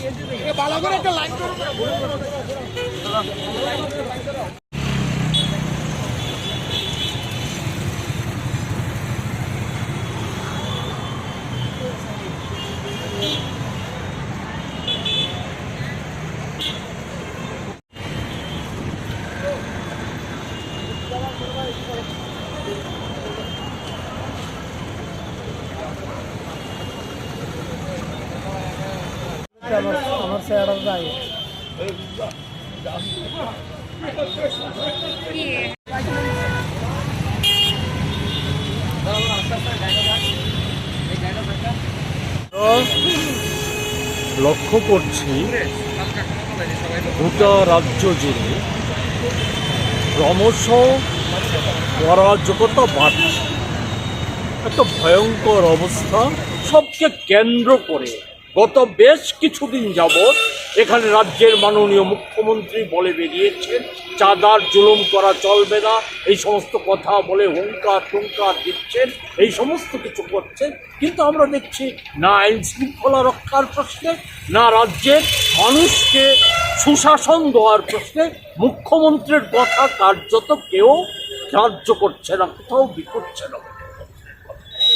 আমার লক্ষ্য করছি গোটা রাজ্য জুড়ে ক্রমশ অরাজকতা বাড়ছে। একটা ভয়ঙ্কর অবস্থা সবকে কেন্দ্র করে। গত বেশ কিছুদিন যাবৎ এখানে রাজ্যের মাননীয় মুখ্যমন্ত্রী বলে বেরিয়েছেন, চাঁদার জুলুম করা চলবে না, এই সমস্ত কথা বলে হুঙ্কার টুঙ্কার দিচ্ছেন, এই সমস্ত কিছু করছেন। কিন্তু আমরা দেখছি না আইন শৃঙ্খলা রক্ষার প্রশ্নে, না রাজ্যের মানুষকে সুশাসন দেওয়ার প্রশ্নে মুখ্যমন্ত্রীর কথা কার্যত কেউ গ্রাহ্য করছে না, কোথাও বিকোচ্ছে না।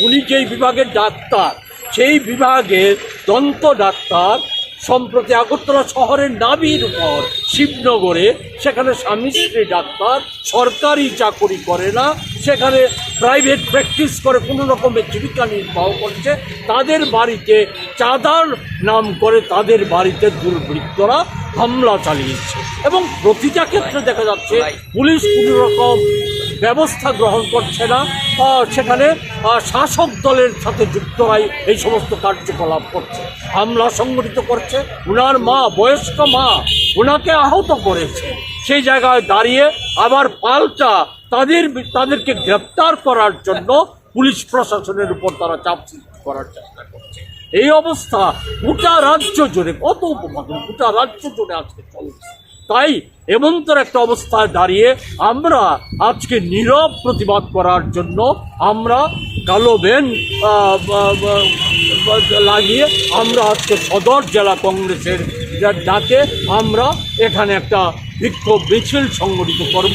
উনি যেই বিভাগের ডাক্তার সেই বিভাগের দন্ত ডাক্তার সম্প্রতি আগরতলা শহরের নাবির উপর শিবনগরে সেখানে স্বামী স্ত্রী ডাক্তার সরকারি চাকরি করে না সেখানে প্রাইভেট প্র্যাকটিস করে কোনো রকমের জীবিকা নির্বাহ করছে তাদের বাড়িতে চাঁদার নাম করে তাদের বাড়িতে দুর্বৃত্তরা হামলা চালিয়েছে। এবং প্রতিটা ক্ষেত্রে দেখা যাচ্ছে পুলিশ কোনো রকম ব্যবস্থা গ্রহণ করছে না। সেখানে শাসক দলের সাথে যুক্তরাই এই সমস্ত কার্যকলাপ করছে। হামলা সংগঠিত করছে। ওনার মা, বয়স্ক মা ওনাকে আহত করেছে। সেই জায়গায় দাঁড়িয়ে আবার পাল্টা তাদের, তাদেরকে গ্রেপ্তার করার জন্য পুলিশ প্রশাসনের উপর তারা চাপ করার চেষ্টা করছে। এই অবস্থা গোটা রাজ্য জুড়ে, কত উপমাদন গোটা রাজ্য জুড়ে আজকে চলছে। তাই এমন্তর একটা অবস্থায় দাঁড়িয়ে আমরা আজকে নীরব প্রতিবাদ করার জন্য আমরা কালো বেন লাগিয়ে আমরা আজকে সদর জেলা কংগ্রেসের ডাকে আমরা এখানে একটা বিক্ষোভ মিছিল সংগঠিত করব।